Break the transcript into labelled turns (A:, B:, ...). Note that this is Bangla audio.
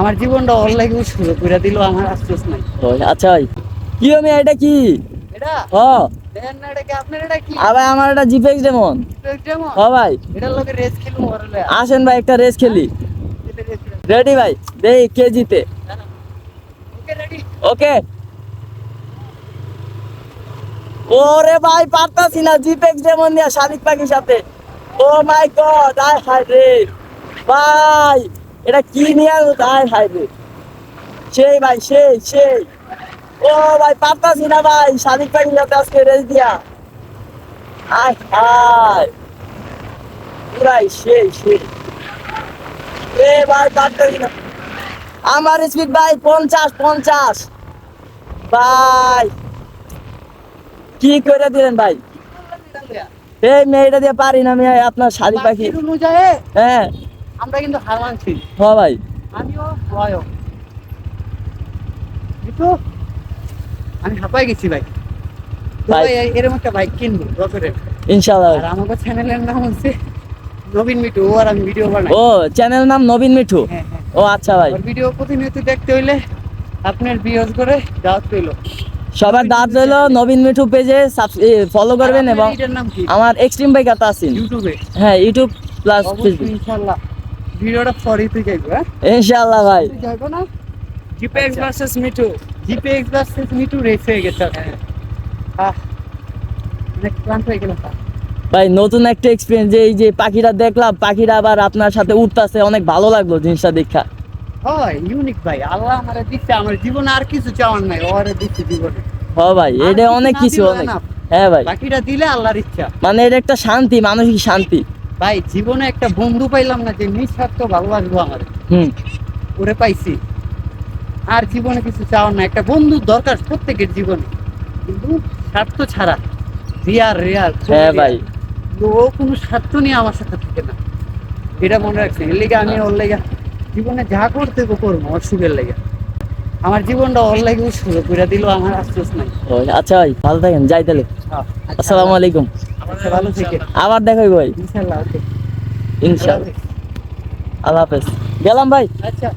A: আমার জীবনটা ওর লাগে করে দিল আমার আফসোস নাই।
B: আচ্ছা কি আমি এটা কি?
A: এটা?
B: ও
A: দেখেন না এটা কি? আপনার এটা কি?
B: আবার আমার এটা জিপেক্স ডেমন। ভাই।
A: রেস
B: আসেন ভাই একটা রেস খেলি। রেডি ভাই দেই কে জিতে
A: ওকে রেডি।
B: ওকে। ওরে ভাই পারতাছি না জিপেক্স ডেমন দিয়া শালিক পাখির সাথে। ও মাই গড আয় হায় রে। ভাই। এটা কি নিয়ে হায় রে সেই ভাই সেই সেই। ও ভাই পারতাছি না ভাই শালিক সাথে আজকে রেস দিয়া। আয় হায়। পুরাই সেই সেই। এ ভাই পারতাছি না। আমার স্পিড ভাই পঞ্চাশ পঞ্চাশ। ভাই কি করে দিলেন ভাই? এই মেয়েটা দিয়ে পারি না আমি আপনার শাড়ি পাখি হ্যাঁ।
A: আমরা কিন্তু হার মানছি
B: হ ভাই।
A: আমিও ভয় কিন্তু আমি হাঁপাই গেছি ভাই। এরকম একটা বাইক কিনবো আর চ্যানেলের নাম হচ্ছে নবীন ও আর আমি ভিডিও বানাই।
B: ও চ্যানেল নাম নবীন মিঠু?
A: হ্যাঁ হ্যাঁ।
B: ও আচ্ছা ভাই।
A: ভিডিও প্রতিনিয়ত দেখতে হইলে আপনার বিয়োজ করে দাওয়াত পেল
B: সবার দাঁত রইল নবীন মিঠু পেজে ফলো করবেন এবং আমার এক্সট্রিম বাইক আতা আছেন।
A: ইউটিউবে
B: হ্যাঁ ইউটিউব প্লাস ফেসবুক
A: ইনশাআল্লাহ। ভিডিওটা তুই যাইবো হ্যাঁ
B: ইনশাল্লাহ ভাই।
A: যাইবো না?
C: GPX versus Mithu
A: GPX versus Mithu race হয়ে গেছে আহ অনেক ক্লান্ত হয়ে গেলাম।
B: ভাই নতুন একটা এক্সপিরিয়েন্স যে এই যে পাখিরা দেখলাম পাখিরা আবার আপনার সাথে উঠতাছে অনেক ভালো লাগল জিনিসটা দেখা।
A: হয় ইউনিক ভাই। আল্লাহ আমারে দিচ্ছে আমার জীবনে আর কিছু চাওয়ার নাই ওরে দিচ্ছে জীবনে।
B: হ ভাই এটা অনেক কিছু অনেক। হ্যাঁ ভাই।
A: বাকিটা দিলে আল্লাহর ইচ্ছা।
B: মানে এটা একটা শান্তি মানসিক শান্তি।
A: ভাই জীবনে একটা বন্ধু পাইলাম না যে নিঃস্বার্থ ভালোবাসবো আমার।
B: হুম।
A: ওরে পাইছি। আর জীবনে কিছু চাওয়ার না একটা বন্ধুর দরকার প্রত্যেকের জীবনে। কিন্তু স্বার্থ ছাড়া রিয়ার রিয়ার
B: হ্যাঁ ভাই।
A: ও কোনো স্বার্থ নিয়ে আমার সাথে থাকে না। এটা মনে রাখছি এর লেগে আমি ওর লেগে জীবনে যা করতে গো করব ওর সুখের লেগে। আমার জীবনটা ওর লেগে শুরু করে দিল আমার আফসোস নাই।
B: আচ্ছা ভাই ভালো থাকেন যাই তাহলে। আসসালামু আলাইকুম।
A: ভালো থেকে
B: আবার দেখাই ভাই।
A: ইনশাল্লাহ
B: ইনশাআল্লাহ আল্লাহ হাফেজ। গেলাম ভাই।
A: আচ্ছা।